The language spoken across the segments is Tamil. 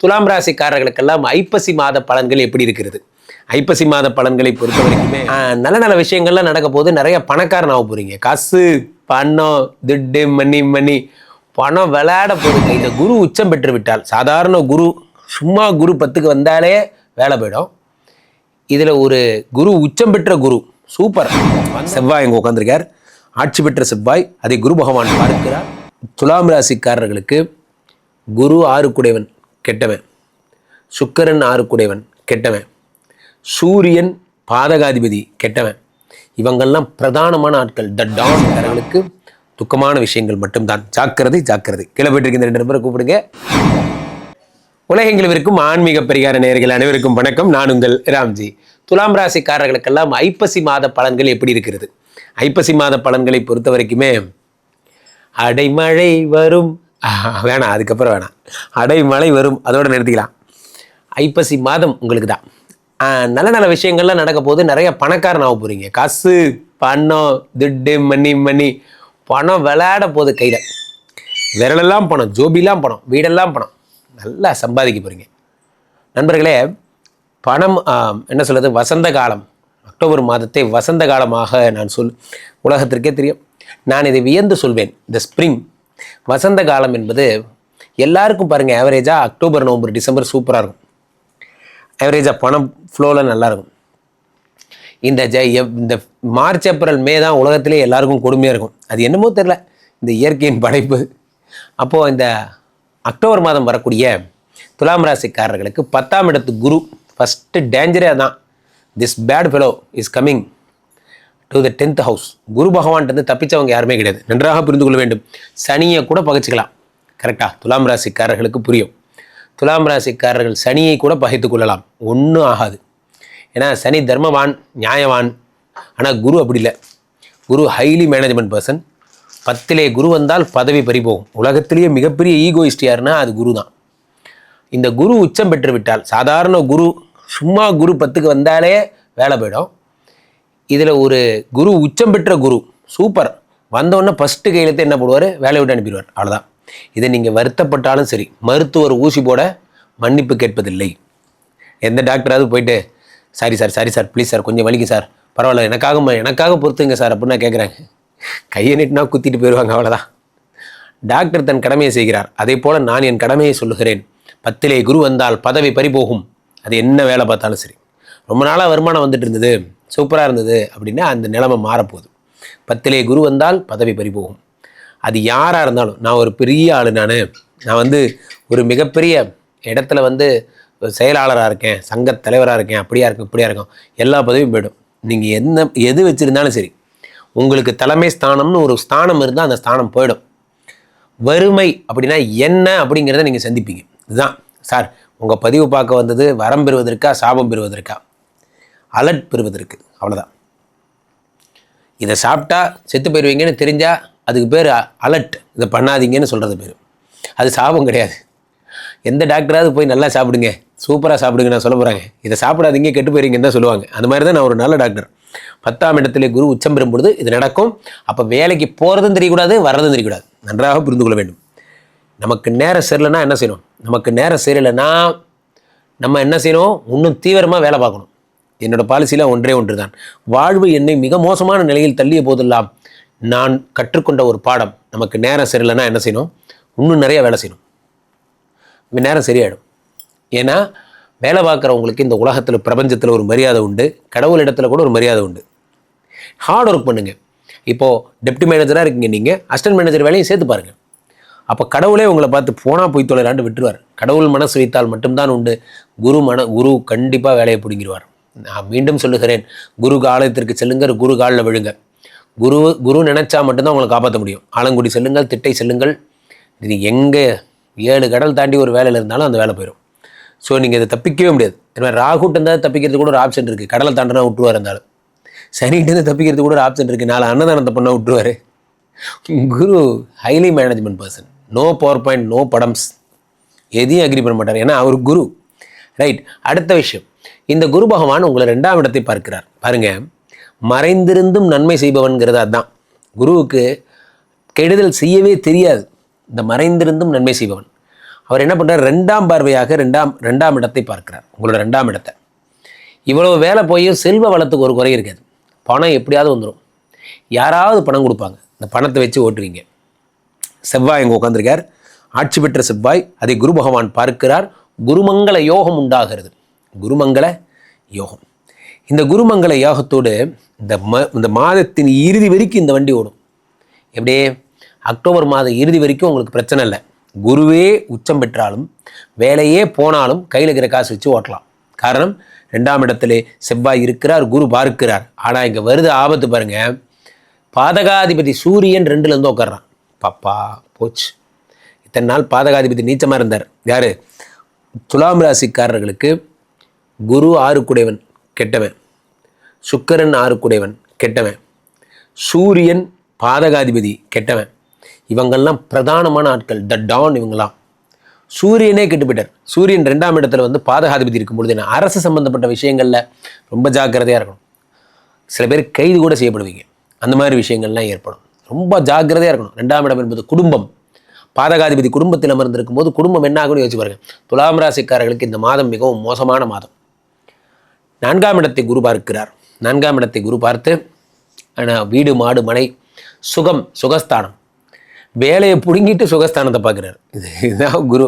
துலாம் ராசிக்காரர்களுக்கெல்லாம் ஐப்பசி மாத பலன்கள் எப்படி இருக்கிறது? ஐப்பசி மாத பலன்களை பொறுத்த வரைக்குமே நல்ல நல்ல விஷயங்கள்லாம் நடக்க போது நிறைய பணக்காரன் ஆக போறீங்க. காசு பணம் திட்டு மணி மணி பணம் விளையாட போகுது இந்த குரு உச்சம் பெற்று விட்டால் சாதாரண குரு சும்மா குரு பத்துக்கு வந்தாலே வேலை போயிடும். இதில் ஒரு குரு உச்சம் பெற்ற குரு சூப்பர். செவ்வாய் இங்கே உட்காந்துருக்கார் ஆட்சி பெற்ற செவ்வாய் அதை குரு பகவான் பார்க்கிறார். துலாம் ராசிக்காரர்களுக்கு குரு ஆறுக்குடையவன். கெட்டவன். சுக்கரன் ஆறுக்குடையவன் கெட்டவன். சூரியன் பாதகாதிபதி கெட்டவன். இவங்கெல்லாம் பிரதானமான ஆட்கள். த டான்காரர்களுக்கு துக்கமான விஷயங்கள் மட்டும்தான். ஜாக்கிரதை ஜாக்கிரதை. கீழே போயிட்டு ரெண்டு நம்பரை கூப்பிடுங்க. உலகெங்கிலும் இருக்கும் ஆன்மீக பரிகார நேர்கள் அனைவருக்கும் வணக்கம். நான் உங்கள் ராம்ஜி. துலாம் ராசிக்காரர்களுக்கெல்லாம் ஐப்பசி மாத பலன்கள் எப்படி இருக்கிறது? ஐப்பசி மாத பலன்களை பொறுத்த வரைக்குமே அடைமழை வரும். வேணாம் அதுக்கப்புறம் வேணாம். அடைமழை வரும் அதோட நிறுத்திக்கலாம். ஐப்பசி மாதம் உங்களுக்கு தான் நல்ல நல்ல விஷயங்கள்லாம் நடக்க போது நிறைய பணக்காரன் ஆக போகிறீங்க காசு பணம் திட்டு மணி மணி. பணம் விளையாட போகுது கையில். விரலெல்லாம் பணம் ஜோபிலாம் பணம் வீடெல்லாம் பணம். நல்லா சம்பாதிக்க போகிறீங்க நண்பர்களே பணம் என்ன சொல்கிறது வசந்த காலம். அக்டோபர் மாதத்தை வசந்த காலமாக நான் சொல் உலகத்திற்கே தெரியும். நான் இதை வியந்து சொல்வேன். இந்த ஸ்ப்ரிங் வசந்த காலம் என்பது எல்லாருக்கும் பாருங்கள் ஆவரேஜாக அக்டோபர் நவம்பர் டிசம்பர் சூப்பராக இருக்கும். ஆவரேஜாக பணம் ஃப்ளோவில் நல்லாயிருக்கும் இந்த ஜ எவ்- இந்த மார்ச் ஏப்ரல் மே தான் உலகத்திலே எல்லாருக்கும் கொடுமையாக இருக்கும். அது என்னமோ தெரில இந்த இயற்கையின் படைப்பு. அப்போது இந்த அக்டோபர் மாதம் வரக்கூடிய துலாம் ராசிக்காரர்களுக்கு பத்தாம் இடத்து குரு ஃபஸ்ட்டு டேஞ்சரே தான். This bad fellow is coming to the tenth house Guru பகவான்ட்டு தப்பிச்சவங்க யாருமே கிடையாது. நன்றாக புரிந்து கொள்ள வேண்டும். சனியை கூட பகைச்சிக்கலாம். கரெக்டாக துலாம் ராசிக்காரர்களுக்கு புரியும். துலாம் ராசிக்காரர்கள் சனியை கூட பகைத்துக் கொள்ளலாம். ஒன்றும் ஆகாது. ஏன்னா சனி தர்மவான் நியாயவான். ஆனால் குரு அப்படி இல்லை. குரு ஹைலி மேனேஜ்மெண்ட் பர்சன் பத்திலே குரு வந்தால் பதவி பறிபோகும் உலகத்திலேயே மிகப்பெரிய ஈகோயிஸ்ட் யாருன்னா அது குரு தான். இந்த குரு உச்சம் பெற்று விட்டால் சாதாரண குரு சும்மா குரு பத்துக்கு வந்தாலே வேலை போயிடும். இதில் ஒரு குரு உச்சம் பெற்ற குரு சூப்பர் வந்தோடனே ஃபஸ்ட்டு கையெழுத்து என்ன போடுவார்? வேலையை விட்டு அனுப்பிடுவார். அவ்வளோதான் இதை நீங்கள் வருத்தப்பட்டாலும் சரி மருத்துவர் ஊசி போட மன்னிப்பு கேட்பதில்லை. எந்த டாக்டராவது போயிட்டு sorry sir sorry sir please sir கொஞ்சம் வலிக்கு சார் பரவாயில்ல எனக்காக ம- எனக்காக பொறுத்துங்க சார் அப்படின்னு நான் கேட்குறாங்க கையை நீட்டினா குத்திட்டு போயிடுவாங்க அவ்வளோதான் டாக்டர் தன் கடமையை செய்கிறார். அதே போல் நான் என் கடமையை சொல்லுகிறேன். பத்திலே குரு வந்தால் பதவி பறிபோகும். அது என்ன வேலை பார்த்தாலும் சரி. ரொம்ப நாளாக வருமானம் வந்துட்டு இருந்தது. சூப்பராக இருந்தது அப்படின்னா அந்த நிலைமை மாறப்போகுது. பத்திலே குரு வந்தால் பதவி பறிபோகும் அது யாராக இருந்தாலும் நான் ஒரு பெரிய ஆள் நான். நான் வந்து ஒரு மிகப்பெரிய இடத்துல வந்து செயலாளராக இருக்கேன் சங்கத் தலைவராக இருக்கேன் அப்படியா இருக்கும் இப்படியா இருக்கும். எல்லா பதவியும் போயிடும். நீங்கள் என்ன எது வச்சுருந்தாலும் சரி. உங்களுக்கு தலைமை ஸ்தானம்னு ஒரு ஸ்தானம் இருந்தால் அந்த ஸ்தானம் போயிடும். வறுமை அப்படின்னா என்ன அப்படிங்கிறத நீங்கள் சந்திப்பீங்க. இதுதான். சார் உங்கள் பதிவு பார்க்க வந்தது வரம் பெறுவதற்கா சாபம் பெறுவதற்கா? அலர்ட் பெறுவதற்கு. அவ்வளோதான் இதை சாப்பிட்டா செத்து போயிடுவீங்கன்னு தெரிஞ்சால் அதுக்கு பேர் அலர்ட். இதை பண்ணாதீங்கன்னு சொல்கிறது பேர். அது சாபம் கிடையாது. எந்த டாக்டராவது போய் நல்லா சாப்பிடுங்க. சூப்பராக சாப்பிடுங்க நான் சொல்ல போகிறாங்க இதை சாப்பிடாதீங்க கெட்டு போயிருங்கன்னு தான் சொல்லுவாங்க. அந்த மாதிரி தான் நான் ஒரு நல்ல டாக்டர். பத்தாம் இடத்துல குரு உச்சம் பெறும் பொழுது இது நடக்கும். அப்போ வேலைக்கு போகிறதும் தெரியக்கூடாது வர்றதும் தெரியக்கூடாது. நன்றாக புரிந்து கொள்ள வேண்டும். நமக்கு நேரம் சரியில்லைன்னா என்ன செய்யணும்? நமக்கு நேரம் சரியில்லைன்னா நம்ம என்ன செய்யணும்? இன்னும் தீவிரமாக வேலை பார்க்கணும். என்னோட பாலிசியில் ஒன்றே ஒன்று தான் வாழ்வு என்னை மிக மோசமான நிலையில் தள்ளிய போதெல்லாம் நான் கற்றுக்கொண்ட ஒரு பாடம் நமக்கு நேரம் சரியில்லைன்னா என்ன செய்யணும்? இன்னும் நிறைய வேலை செய்யணும். நேரம் சரியாயிடும். ஏன்னா வேலை பார்க்குறவங்களுக்கு இந்த உலகத்தில் பிரபஞ்சத்தில் ஒரு மரியாதை உண்டு. கடவுள் இடத்துல கூட ஒரு மரியாதை உண்டு. ஹார்ட் ஒர்க் பண்ணுங்கள் இப்போது டெப்டி மேனேஜராக இருக்கீங்க நீங்கள் அசிஸ்டன்ட் மேனேஜர் வேலையும் சேர்த்து பாருங்கள் அப்போ கடவுளே உங்களை பார்த்து போனால் போய் தொலைறாண்டு விட்டுருவார். கடவுள் மனசு வைத்தால் மட்டும்தான் உண்டு. குரு மன குரு கண்டிப்பாக வேலையை பிடுங்கிடுவார். நான் மீண்டும் சொல்லுகிறேன் குரு ஆலயத்திற்கு செல்லுங்கள் குரு காலில் விழுங்க. குரு குரு நினச்சா மட்டும்தான் உங்களை காப்பாற்ற முடியும். ஆலங்குடி செல்லுங்கள் திட்டை செல்லுங்கள். இது எங்கே ஏழு கடல் தாண்டி ஒரு வேலையில் இருந்தாலும் அந்த வேலை போயிடும் ஸோ நீங்கள் இதை தப்பிக்கவே முடியாது. ஏன்னா ராகுட்டு இருந்தால் தப்பிக்கிறது கூட ஒரு ஆப்ஷன் இருக்குது கடலை தாண்டினா விட்டுருவார் இருந்தாலும். சனிகிட்டேருந்து தப்பிக்கிறது கூட ஒரு ஆப்ஷன் இருக்குது நாலு அன்னதானத்தை பண்ண விட்டுருவார். Guru highly management person no power point no படம்ஸ். எதையும் அக்ரி பண்ண மாட்டார். ஏன்னா அவர் குரு. ரைட் அடுத்த விஷயம். இந்த குரு பகவான் உங்களை ரெண்டாம் இடத்தை பார்க்கிறார். பாருங்க மறைந்திருந்தும் நன்மை செய்பவன்கிறது அதுதான் குருவுக்கு கெடுதல் செய்யவே தெரியாது. இந்த மறைந்திருந்தும் நன்மை செய்பவன். அவர் என்ன பண்ணுறார் ரெண்டாம் பார்வையாக ரெண்டாம் ரெண்டாம் இடத்தை பார்க்கிறார். உங்களோட ரெண்டாம் இடத்தை. இவ்வளோ வேலை போயும் செல்வ வளத்துக்கு ஒரு குறை இருக்காது. பணம் எப்படியாவது வந்துடும் யாராவது பணம் கொடுப்பாங்க. இந்த பணத்தை வச்சு ஓட்டுவீங்க. செவ்வாய் இங்கே உட்காந்துருக்கார் ஆட்சி பெற்ற செவ்வாய் அதை குரு பகவான் பார்க்கிறார். குருமங்கள யோகம் உண்டாகிறது. குருமங்கள யோகம். இந்த குருமங்கள யோகத்தோடு இந்த ம இந்த மாதத்தின் இறுதி வரைக்கும் இந்த வண்டி ஓடும். எப்படியே? அக்டோபர் மாதம் இறுதி வரைக்கும் உங்களுக்கு பிரச்சனை இல்லை. குருவே உச்சம் பெற்றாலும் வேலையே போனாலும் கையில் இருக்கிற காசு வச்சு ஓட்டலாம். காரணம் ரெண்டாம் இடத்துல செவ்வாய் இருக்கிறார் குரு பார்க்கிறார். ஆனால் இங்கே வருது ஆபத்து பாருங்க. பாதகாதிபதி சூரியன் ரெண்டுலேருந்து உட்கார்றான். பாப்பா போச்சு. இத்தனை நாள் பாதகாதிபதி நீச்சமாக இருந்தார். யார்? துலாம் ராசிக்காரர்களுக்கு குரு ஆறுக்குடையவன் கெட்டவன். சுக்கரன் ஆறுக்குடையவன் கெட்டவன். சூரியன் பாதகாதிபதி கெட்டவன். இவங்கள்லாம் பிரதானமான ஆட்கள் த டான் இவங்களாம் சூரியனே கெட்டு போயிட்டார். சூரியன் ரெண்டாம் இடத்துல வந்து பாதகாதிபதி இருக்கும் பொழுது என்ன அரசு சம்பந்தப்பட்ட விஷயங்களில் ரொம்ப ஜாக்கிரதையாக இருக்கணும். சில பேர் கைது கூட செய்யப்படுவீங்க. அந்த மாதிரி விஷயங்கள்லாம் ஏற்படும். ரொம்ப ஜாக்கிரதையாக இருக்கணும். ரெண்டாம் இடம் என்பது குடும்பம். பாதகாதிபதி குடும்பத்தில் அமர்ந்திருக்கும் போது குடும்பம் என்ன ஆகும்னு யோசிச்சு பாருங்கள் துலாம் ராசிக்காரர்களுக்கு இந்த மாதம் மிகவும் மோசமான மாதம். நான்காம் இடத்தை குரு பார்க்கிறார். நான்காம் இடத்தை குரு பார்த்து ஆனால் வீடு மாடு மனை சுகம் சுகஸ்தானம். வேலையை பிடுங்கிட்டு சுகஸ்தானத்தை பார்க்குறாரு. இது இதுதான் குரு.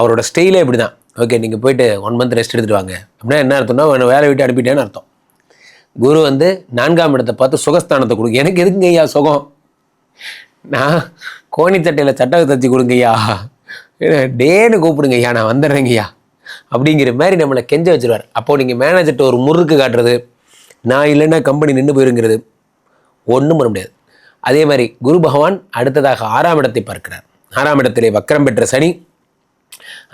அவரோட ஸ்டைலே இப்படி தான் ஓகே நீங்கள் போயிட்டு ஒன் மந்த் ரெஸ்ட் எடுத்துகிட்டு வாங்க. அப்படின்னா என்ன அர்த்தம்னா வேலை விட்டு அனுப்பிட்டேன்னு அர்த்தம். குரு வந்து நான்காம் இடத்தை பார்த்து சுகஸ்தானத்தை கொடுங்க எனக்கு எதுக்குங்க ஐயா சுகம்? நான் கோணித்தட்டையில் சட்டத்தை தச்சு கொடுங்கய்யா டேன்னு கூப்பிடுங்க ஐயா. நான் வந்துடுறேங்க ஐயா. அப்படிங்கிற மாதிரி நம்மளை கெஞ்ச வச்சிருவார். அப்போ நீங்கள் மேனேஜர்கிட்ட ஒரு முறுக்கு காட்டுறது நான் இல்லைன்னா கம்பெனி நின்று போயிருங்கிறது ஒன்றும் பண்ண முடியாது. அதே மாதிரி குரு பகவான் அடுத்ததாக ஆறாம் இடத்தை பார்க்கிறார். ஆறாம் இடத்திலே வக்கரம் பெற்ற சனி.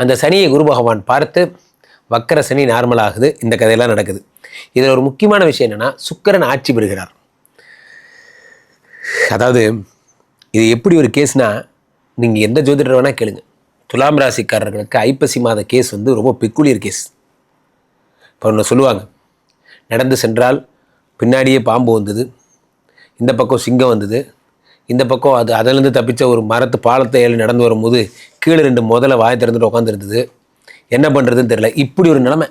அந்த சனியை குரு பகவான் பார்த்து வக்கர சனி நார்மலாகுது இந்த கதையெல்லாம் நடக்குது. இதில் ஒரு முக்கியமான விஷயம் என்னென்னா சுக்கரன் ஆட்சி பெறுகிறார். அதாவது இது எப்படி ஒரு கேஸ்னா நீங்கள் எந்த ஜோதிடர் வேணால் கேளுங்க. துலாம் ராசிக்காரர்களுக்கு ஐப்பசி மாத கேஸ் வந்து ரொம்ப பெக்குலியர் கேஸ். இப்போ ஒன்று சொல்லுவாங்க நடந்து சென்றால் பின்னாடியே பாம்பு வந்தது இந்த பக்கம் சிங்கம் வந்தது இந்த பக்கம் அது அதிலேருந்து தப்பித்த ஒரு மரத்து பாலத்தை ஏழு நடந்து வரும்போது கீழே ரெண்டு முதல்ல வாய் திறந்துட்டு உட்காந்துருந்தது என்ன பண்ணுறதுன்னு தெரியல. இப்படி ஒரு நிலைமை.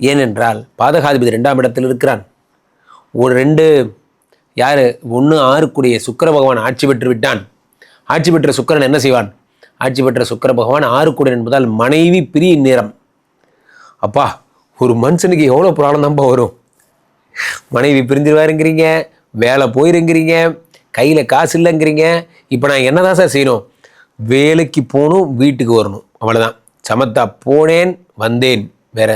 ஏனென்றால் பாதகாதிபதி ரெண்டாம் இடத்தில் இருக்கிறான். ஒரு ரெண்டு யார்? ஒன்று ஆறுக்குடைய சுக்கிர பகவான் ஆட்சி பெற்று விட்டான். ஆட்சி பெற்ற சுக்கிரன் என்ன செய்வான்? ஆட்சி பெற்ற சுக்கிர பகவான் ஆறு கூட என்பதால் மனைவி பிரிய நேரம். அப்பா ஒரு மனுஷனுக்கு எவ்வளோ ப்ராப்ளம் தான்ப்பா வரும்? மனைவி பிரிஞ்சிருவாருங்கிறீங்க வேலை போயிருங்கிறீங்க கையில் காசு இல்லைங்கிறீங்க. இப்போ நான் என்ன தான் சார் செய்யணும்? வேலைக்கு போகணும் வீட்டுக்கு வரணும். அவ்வளோதான் சமத்தா போனேன் வந்தேன். வேற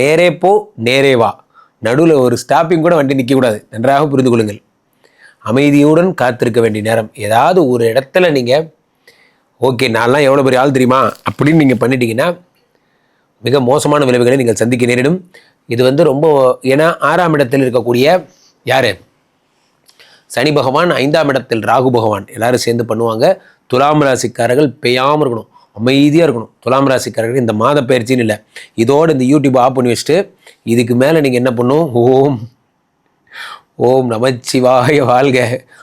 நேரே போ நேரே வா. நடுவில் ஒரு ஸ்டாப்பிங் கூட வண்டி நிற்கக்கூடாது நன்றாக புரிந்து கொள்ளுங்கள். அமைதியுடன் காத்திருக்க வேண்டிய நேரம். ஏதாவது ஒரு இடத்துல நீங்கள் ஓகே நான்லாம் எவ்வளோ பெரிய ஆள் தெரியுமா? அப்படின்னு நீங்கள் பண்ணிட்டீங்கன்னா மிக மோசமான விளைவுகளை நீங்கள் சந்திக்க நேரிடும். இது வந்து ரொம்ப ஏன்னா ஆறாம் இடத்தில் இருக்கக்கூடிய யார்? சனி பகவான் ஐந்தாம் இடத்தில் ராகு பகவான். எல்லாரும் சேர்ந்து பண்ணுவாங்க. துலாம் ராசிக்காரர்கள் பெய்யாமல் இருக்கணும் அமைதியாக இருக்கணும். துலாம் ராசிக்காரர்கள் இந்த மாத பயிற்சின்னு இல்லை. இதோடு இந்த யூடியூப் ஆஃப் பண்ணி வச்சுட்டு இதுக்கு மேலே நீங்கள் என்ன பண்ணும்? ஓம் ஓம் நமச்சிவாய வாழ்க.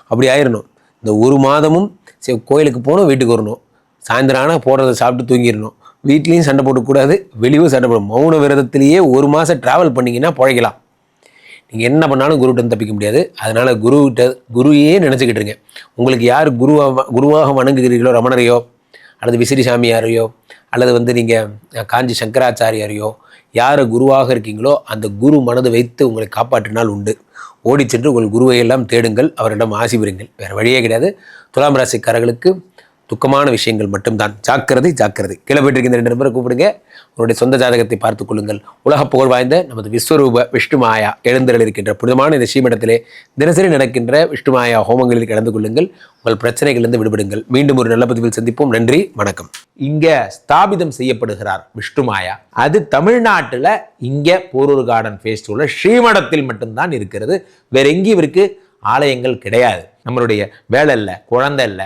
அப்படி ஆயிடணும் இந்த ஒரு மாதமும் சரி கோயிலுக்கு போகணும் வீட்டுக்கு வரணும். சாயந்தரம் ஆனால் போடுறத சாப்பிட்டு தூங்கிடணும். வீட்லேயும் சண்டை போடக்கூடாது வெளியும் சண்டை போடணும். மௌன விரதத்திலேயே ஒரு மாதம் ட்ராவல் பண்ணிங்கன்னா பிழைக்கலாம் நீங்கள் என்ன பண்ணாலும் குருகிட்ட தப்பிக்க முடியாது. அதனால் குருகிட்ட குருவையே நினச்சிக்கிட்டு இருங்க. உங்களுக்கு யார் குருவாக குருவாக வணங்குகிறீர்களோ ரமணரையோ அல்லது விசிறி சாமியாரையோ அல்லது வந்து நீங்கள் காஞ்சி சங்கராச்சாரியாரையோ யார் குருவாக இருக்கீங்களோ அந்த குரு மனதை வைத்து உங்களை காப்பாற்றினால் உண்டு. ஓடி சென்று உங்கள் குருவையெல்லாம் தேடுங்கள். அவரிடம் ஆசி பெறுங்கள் வேறு வழியே கிடையாது. துலாம் ராசிக்காரர்களுக்கு துக்கமான விஷயங்கள் மட்டும்தான். ஜாக்கிரதை ஜாக்கிரதை. கீழே போயிட்டு ரெண்டு நம்பரை கூப்பிடுங்க. உங்களுடைய சொந்த ஜாதகத்தை பார்த்துக் கொள்ளுங்கள். உலக புகழ் வாய்ந்த நமது விஸ்வரூப விஷ்ணுமாயா எழுந்தரில் இருக்கின்ற புனிதமான இந்த ஸ்ரீமடத்திலே தினசரி நடக்கின்ற விஷ்ணுமாயா ஹோமங்களில் கலந்து கொள்ளுங்கள். உங்கள் பிரச்சனைகளிலிருந்து விடுபடுங்கள். மீண்டும் ஒரு நல்ல பதிவில் சந்திப்போம். நன்றி வணக்கம். இங்க ஸ்தாபிதம் செய்யப்படுகிறார் விஷ்ணுமாயா அது தமிழ்நாட்டில் இங்க போரூர் கார்டன் ஃபேஸ்டிவலில் ஸ்ரீமடத்தில் மட்டும்தான் இருக்கிறது. வேற எங்கேயும் இவருக்கு ஆலயங்கள் கிடையாது. நம்மளுடைய வேலை இல்லை குழந்தை இல்லை